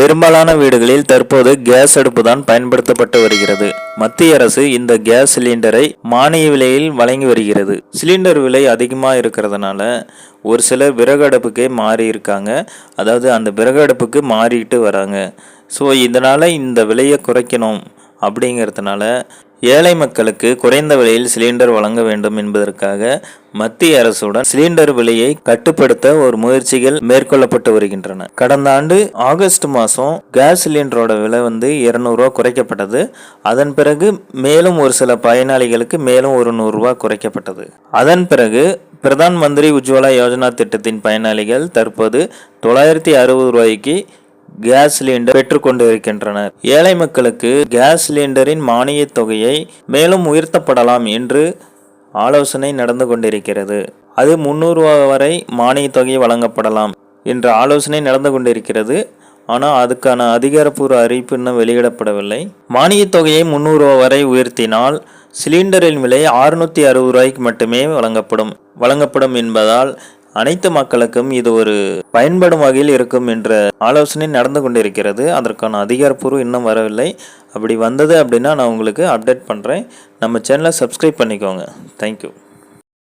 பெரும்பாலான வீடுகளில் தற்போது கேஸ் அடுப்பு தான் பயன்படுத்தப்பட்டு வருகிறது. மத்திய அரசு இந்த கேஸ் சிலிண்டரை மானிய விலையில் வழங்கி வருகிறது. சிலிண்டர் விலை அதிகமாக இருக்கிறதுனால ஒரு சிலர் விறகு அடுப்புக்கே மாறி இருக்காங்க. அதாவது அந்த விறகு அடுப்புக்கு மாறிட்டு வராங்க. ஸோ இதனால் இந்த விலையை குறைக்கணும். அப்படிங்கிறதுனால ஏழை மக்களுக்கு குறைந்த விலையில் சிலிண்டர் வழங்க வேண்டும் என்பதற்காக மத்திய அரசுடன் சிலிண்டர் விலையை கட்டுப்படுத்த ஒரு முயற்சிகள் மேற்கொள்ளப்பட்டு வருகின்றன. கடந்த ஆண்டு ஆகஸ்ட் மாதம் கேஸ் சிலிண்டரோட விலை வந்து இருநூறுவா குறைக்கப்பட்டது. அதன் பிறகு மேலும் ஒரு சில பயனாளிகளுக்கு மேலும் ஒரு நூறுரூவா குறைக்கப்பட்டது. அதன் பிறகு பிரதான் மந்திரி உஜ்வாலா யோஜனா திட்டத்தின் பயனாளிகள் தற்போது தொள்ளாயிரத்தி அறுபது ரூபாய்க்கு கேஸ் சிலிண்டர் பெற்றுக்கொண்டு இருக்கின்றனர் ஏழை மக்களுக்கு கேஸ் சிலிண்டரின் மானியத் தொகையை மேலும் உயர்த்தப்படலாம் என்று ஆலோசனை நடந்து கொண்டிருக்கிறது. அது முந்நூறுரூவா வரை மானியத் தொகை வழங்கப்படலாம் என்ற ஆலோசனை நடந்து கொண்டிருக்கிறது. ஆனால் அதுக்கான அதிகாரப்பூர்வ அறிவிப்பு இன்னும் வெளியிடப்படவில்லை. மானியத் தொகையை முந்நூறுரூவா வரை உயர்த்தினால் சிலிண்டரின் விலை அறுநூற்றி அறுபது ரூபாய்க்கு மட்டுமே வழங்கப்படும். வழங்கப்படும் என்பதால் அனைத்து மக்களுக்கும் இது ஒரு பயன்படும் வகையில் இருக்கும் என்ற ஆலோசனை நடந்து கொண்டிருக்கிறது. அதற்கான அதிகாரப்பூர்வம் இன்னும் வரவில்லை. அப்படி வந்தது அப்படின்னா நான் உங்களுக்கு அப்டேட் பண்ணுறேன் நம்ம சேனலை சப்ஸ்கிரைப் பண்ணிக்கோங்க. தேங்க்யூ